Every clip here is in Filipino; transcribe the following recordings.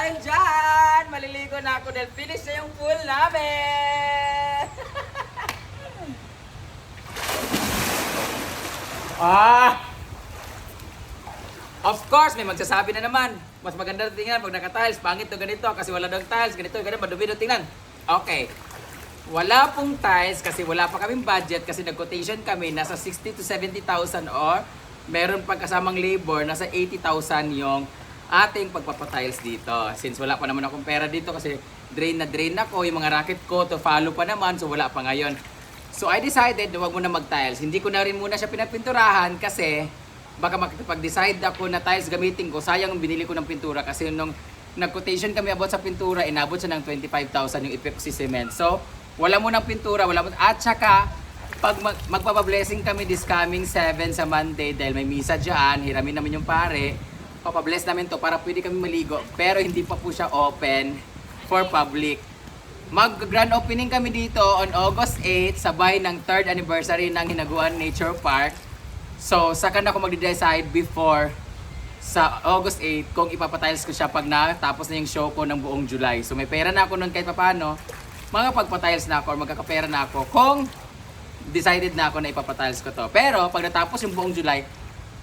dahil dyan, maliligo na ako dahil finish na yung pool namin. ah! Of course, may magsasabi na naman. Mas maganda na tingnan pag naka-tiles. Pangit to ganito kasi wala daw tiles. Ganito, ganito, madumi daw tingnan. Okay. Wala pong tiles kasi wala pa kaming budget kasi nag-quotation kami nasa 60 to 70,000 or meron pang kasamang labor nasa 80,000 yung ating pagpapatiles dito. Since wala pa naman akong pera dito kasi drain na drain ako, yung mga racket ko to follow pa naman so wala pa ngayon. So I decided na wag muna mag-tiles. Hindi ko na rin muna siya pinapinturahan kasi baka makapag-decide ako na tiles gamitin ko. Sayang yung binili ko ng pintura kasi nung nag-quotation kami about sa pintura, inabot siya ng 25,000 yung epoxy cement. So, wala mo ng pintura, wala mo. At saka, pag mag magpapablessing kami this coming 7 sa Monday dahil may misa dyan, hiramin namin yung pare, papabless namin to para pwede kami maligo. Pero hindi pa po siya open for public. Mag-grand opening kami dito on August 8, sabay ng 3rd anniversary ng Hinaguan Nature Park. So, saka na ako mag-decide before sa August 8 kung ipapatiles ko siya pag natapos na yung show ko ng buong July. So, may pera na ako nun kahit papano. Mga pagpatiles na ako or magkakapera na ako kung decided na ako na ipapatiles ko to. Pero, pag natapos yung buong July,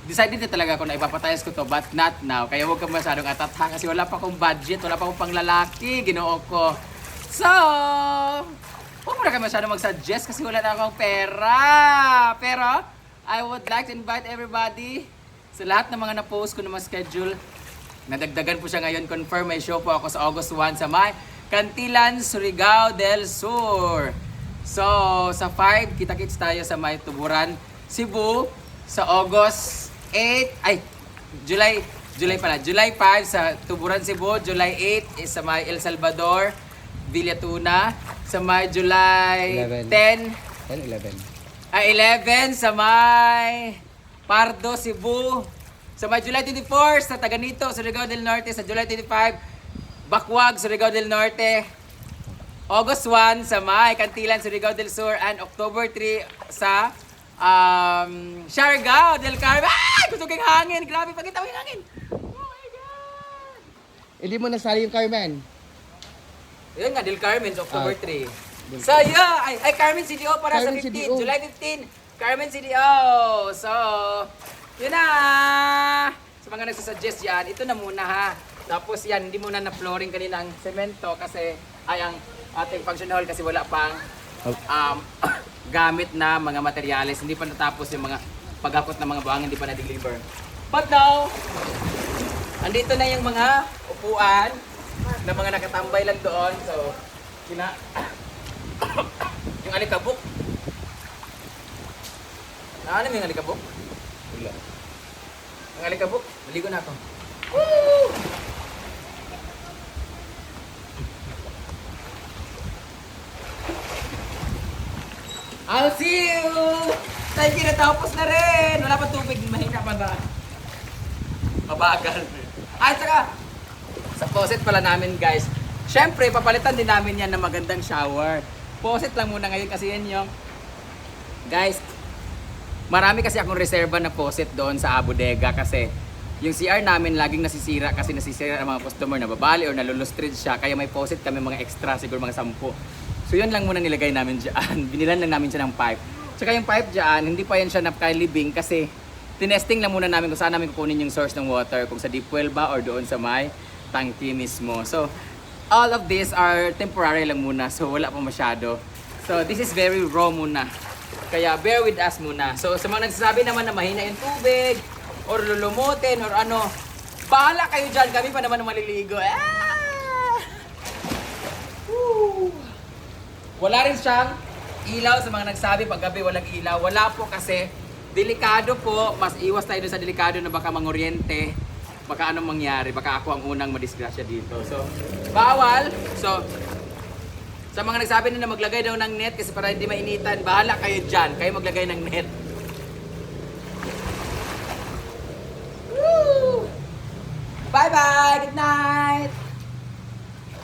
decided na talaga ako na ipapatiles ko to but not now. Kaya huwag ka masyadong atatha kasi wala pa akong budget, wala pa akong panglalaki, ginoo ko. So, huwag mo na kayo masyadong mag-suggest kasi wala na akong pera. Pero, I would like to invite everybody sa lahat ng mga na-post ko na mga schedule. Nadagdagan po siya ngayon. Confirm may show po ako sa August 1 sa may Cantilan, Surigao del Sur. So, sa 5, kita-kits tayo sa may Tuburan, Cebu. Sa August 8, ay, July, July pala. July 5 sa Tuburan, Cebu. July 8 is sa may El Salvador, Villa Tuna. Sa may July 11. 10, 10, 11. ay 11 sa may Pardo, Cebu. Sa may July 24 sa Taganito, Surigao del Norte. Sa July 25, Bakwag, Surigao del Norte. August 1 sa may Cantilan, Surigao del Sur. And October 3 sa um, Siargao del Carmen. Ah! Gusto kong hangin. Grabe, pakita mo yung hangin. Oh my God! Hindi mo nasali yung Carmen. Yun nga, Del Carmen, October Ah, 3. So, yeah, ay, ay Carmen CDO para Carmen sa 15, CDO. July 15, Carmen CDO. So, yun na. Sa mga nagsasuggest yan, ito na muna ha. Tapos yan, hindi muna na flooring kanina ang semento kasi, ay ang ating function hall kasi wala pang um, gamit na mga materyales. Hindi pa natapos yung mga paghakot ng mga buhangin, hindi pa na-deliver. But now, andito na yung mga upuan na mga nakatambay lang doon. So, kina yung alikabok. Ano yung alikabok? Wala. Ang alikabok, maligo na ako. I'll see you! Thank you, natapos na rin! Wala pa tubig, mahina pa ba? Mabagal. Ay, saka, sa faucet pala namin guys. Siyempre, papalitan din namin yan ng magandang shower. Faucet lang muna ngayon kasi yan yung... Guys, marami kasi akong reserva na faucet doon sa bodega kasi yung CR namin laging nasisira kasi nasisira ang mga customer na babali or nalulustrid siya. Kaya may faucet kami mga extra, siguro mga sampu. So yun lang muna nilagay namin dyan. Binilan lang namin siya ng pipe. Tsaka yung pipe dyan, hindi pa yan siya napaka-living kasi tinesting lang muna namin kung saan namin kukunin yung source ng water. Kung sa deep well ba or doon sa may tangki mismo. So, all of these are temporary lang muna. So, wala pa masyado. So, this is very raw muna. Kaya bear with us muna. So, sa mga nagsasabi naman na mahina yung tubig, or lulumutin, or ano, bahala kayo dyan. Kami pa naman maliligo. Ah! Woo! Wala rin siyang ilaw sa mga nagsabi paggabi walang ilaw. Wala po kasi delikado po. Mas iwas tayo sa delikado na baka manguryente. Baka anong mangyari. Baka ako ang unang madisgrasya dito. So, bawal. So, sa mga nagsabi na maglagay daw ng net kasi para hindi mainitan, bahala kayo dyan. Kayo maglagay ng net. Bye-bye! Good night!